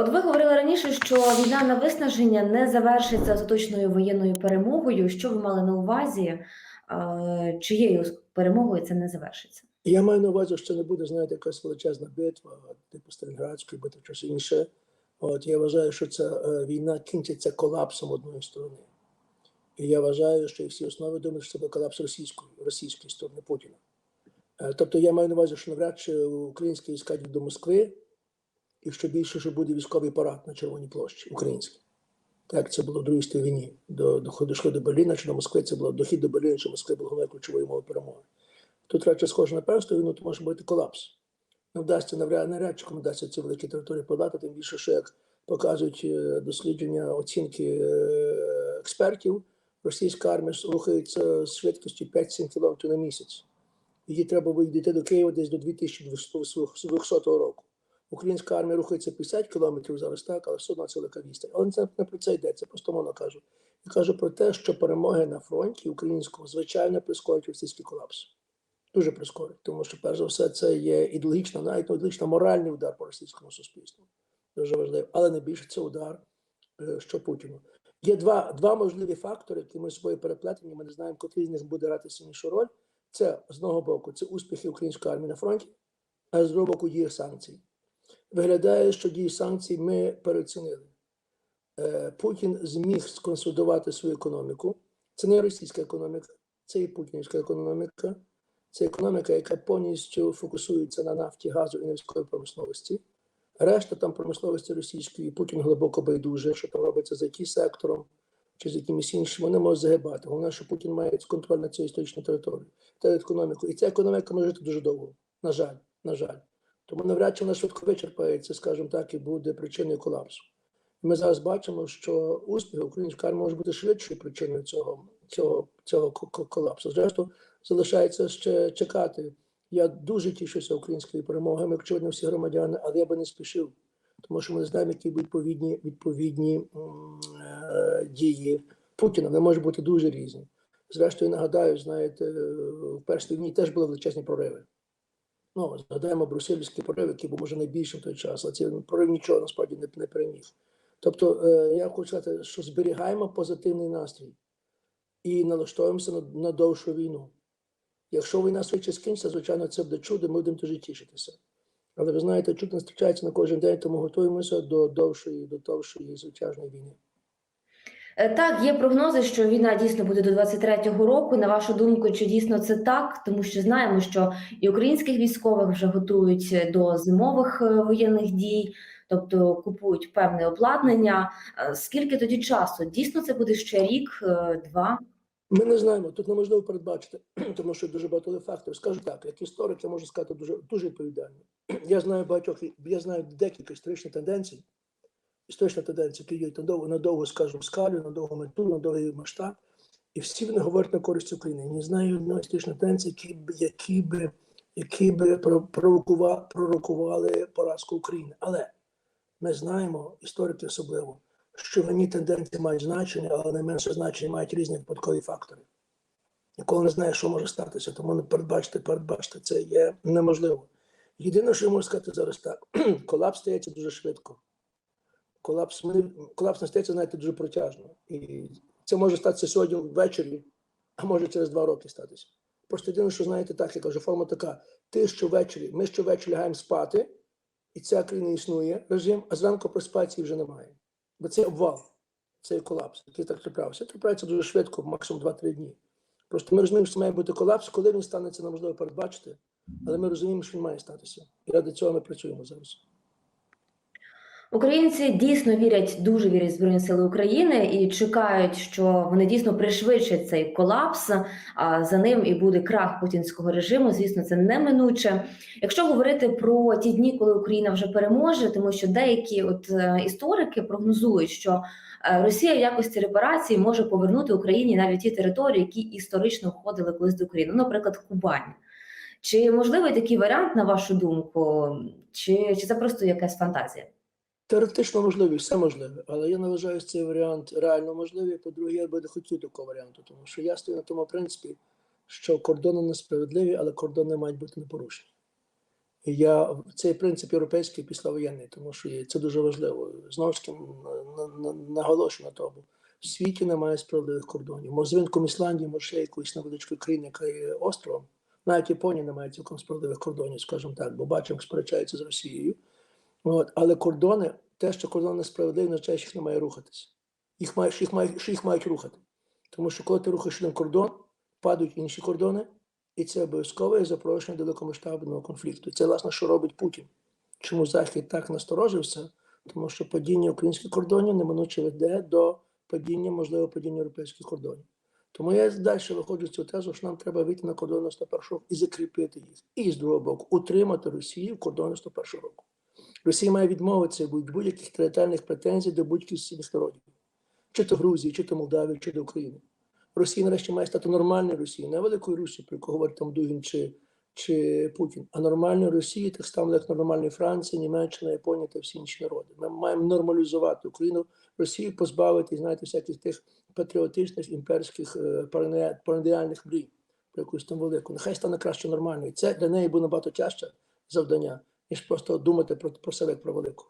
От ви говорили раніше, що війна на виснаження не завершиться остаточною воєнною перемогою. Що ви мали на увазі? Е, Чиєю перемогою це не завершиться? Я маю на увазі, що не буде, знаєте, якась величезна битва, типу Сталінградської битви, чи інше. От я вважаю, що ця е, війна кінчиться колапсом одної сторони. І я вважаю, що і всі основи думають, що це буде колапс російської, російської сторони Путіна. Е, Тобто я маю на увазі, що навряд чи українські війська до Москви, і що більше що буде військовий парад на Червоній площі український. Так це було в Другій війні. До, до, дійшли до Берліна чи до Москви, це було дохід до Берліна чи Москви було головною ключовою мовою перемоги. Тут радше схоже на першу війну, то може бути колапс. Не вдасться навряд навряд чи вдасться ці великі території подати, тим більше, що як показують е, дослідження, оцінки е, експертів, російська армія рухається з швидкістю 5-7 км на місяць. Її треба вийти до Києва десь до 2200 року. Українська армія рухається 50 кілометрів зараз, так, але все одно це велика відстань. Але це не про це йдеться, просто мовно кажу. Я кажу про те, що перемоги на фронті українського звичайно прискорять російський колапс. Дуже прискорить, тому що, перш за все, це є ідеологічно, навіть ідеологічно моральний удар по російському суспільству. Дуже важливо. Але найбільше це удар, е, що Путіну. Є два, два можливі фактори, які ми з собою переплетені. Ми не знаємо, котрий з них буде грати сильнішу роль. Це з одного боку, це успіхи української армії на фронті, а з другого боку дії санкцій. Виглядає, що дії санкцій ми переоцінили. Е, Путін зміг сконсолідувати свою економіку. Це не російська економіка, це і путінська економіка. Це економіка, яка повністю фокусується на нафті, газу і військовій промисловості. Решта там промисловості російської, Путін глибоко байдуже, що там робиться за ті сектором чи з якимись іншими, вони можуть загибати. Головне, що Путін має контроль над цією історичною територією та економіку. І ця економіка може жити дуже довго. На жаль, на жаль. Тому навряд чи вона швидко вичерпається, скажімо так, і буде причиною колапсу. Ми зараз бачимо, що успіх української армії може бути швидшою причиною цього, цього, цього ко- ко- колапсу. Зрештою, залишається ще чекати. Я дуже тішуся українською перемогами, як очевидно, всі громадяни, але я би не спішив, тому що ми не знаємо, які будуть відповідні, відповідні е, дії Путіна. Вони можуть бути дуже різні. Зрештою, нагадаю, знаєте, в першій війні теж були величезні прориви. Ну, згадаємо брусельський прорив, який був може найбільшим в той час, але цей прорив нічого насправді не, не переміг. Тобто, е, я хочу сказати, що зберігаємо позитивний настрій і налаштовуємося на, на довшу війну. Якщо війна швидше скінчиться, звичайно, це буде чудо, ми будемо дуже тішитися. Але ви знаєте, чудо не зустрічається на кожен день, тому готуємося до довшої, до довшої звичайної війни. Е, Так, є прогнози, що війна дійсно буде до 23-го року. На вашу думку, чи дійсно це так? Тому що знаємо, що і українських військових вже готують до зимових е, воєнних дій, тобто купують певне обладнання. Е, Скільки тоді часу? Дійсно, це буде ще рік, е, два. Ми не знаємо, тут неможливо передбачити, тому що дуже багато факторів. Скажу так, як історик, я можу сказати дуже, дуже відповідально. Я знаю багатьох, я знаю декілька історичних тенденцій, історичних тенденцій, які йдуть на довго, на довго, скажімо, скалю, на довгу мету, на довгий масштаб, і всі вони говорять на користь України. Не знаю одної історичної тенденції, які б, які б, які б про- пророкували поразку України. Але ми знаємо, історики особливо, що вони тенденції мають значення, але не менше значення мають різні випадкові фактори. Ніколи не знає, що може статися, тому не передбачити, передбачити це є неможливо. Єдине, що я можу сказати зараз так: колапс стається дуже швидко. Колапс, ми, колапс не стається, знаєте, дуже протяжно. І це може статися сьогодні ввечері, а може через два роки статися. Просто єдине, що знаєте, так, я кажу, форма така: ти щовечері, ми щовечері лягаємо спати, і ця країна існує режим, а зранку проспації вже немає. Бо це обвал, це колапс, який так трапляється. Трапляється дуже швидко, максимум 2-3 дні. Просто ми розуміємо, що має бути колапс, коли він станеться, неможливо передбачити, але ми розуміємо, що він має статися. І ради цього ми працюємо зараз. Українці дійсно вірять, дуже вірять в Збройні Сили України і чекають, що вони дійсно пришвидшать цей колапс. А за ним і буде крах путінського режиму. Звісно, це неминуче. Якщо говорити про ті дні, коли Україна вже переможе, тому що деякі от е, історики прогнозують, що е, Росія в якості репарації може повернути Україні навіть ті території, які історично входили колись до України, наприклад, Кубань. Чи можливий такий варіант, на вашу думку, чи, чи це просто якась фантазія? Теоретично можливі, все можливе, але я не вважаю цей варіант реально можливий. По-друге, я би не хотів такого варіанту, тому що я стою на тому принципі, що кордони несправедливі, але кордони мають бути непорушені. І я цей принцип європейський післявоєнний, тому що це дуже важливо. Знову ж таки на- на- на- наголошую на тому. В світі немає справедливих кордонів. Може, з Ісландії, може ще якоїсь невеличкої країни, яка є островом. Навіть Японія не має цілком справедливих кордонів, скажімо так, бо бачимо, як сперечаються з Росією. От. Але кордони, те, що кордони несправедливі, не означає, що їх не має рухатися. Їх має, що їх, має, що їх мають рухати. Тому що коли ти рухаєш один кордон, падають інші кордони, і це обов'язково є запрошення до великомасштабного конфлікту. Це, власне, що робить Путін. Чому Захід так насторожився? Тому що падіння українських кордонів неминуче веде до падіння, можливо, падіння європейських кордонів. Тому я далі виходжу з цю тезу, що нам треба вийти на кордони 101 року і закріпити їх. І з другого боку, утримати Росію в кордоні 101 року. Росія має відмовитися від будь-яких територіальних претензій до будь-яких сусідніх народів, чи то Грузії, чи то Молдавії, чи до України. Росія нарешті має стати нормальною Росією, не великою Русі, про яку говорить там Дугін чи, чи Путін, а нормальною Росією, так само як нормальною Франція, Німеччина, Японія та всі інші народи. Ми маємо нормалізувати Україну, Росію позбавити, знаєте, всяких тих патріотичних імперських е, мрій про якусь там велику. Нехай стане краще нормальною. Це для неї буде набагато тяжче завдання, ніж просто думати про, про себе як про велику.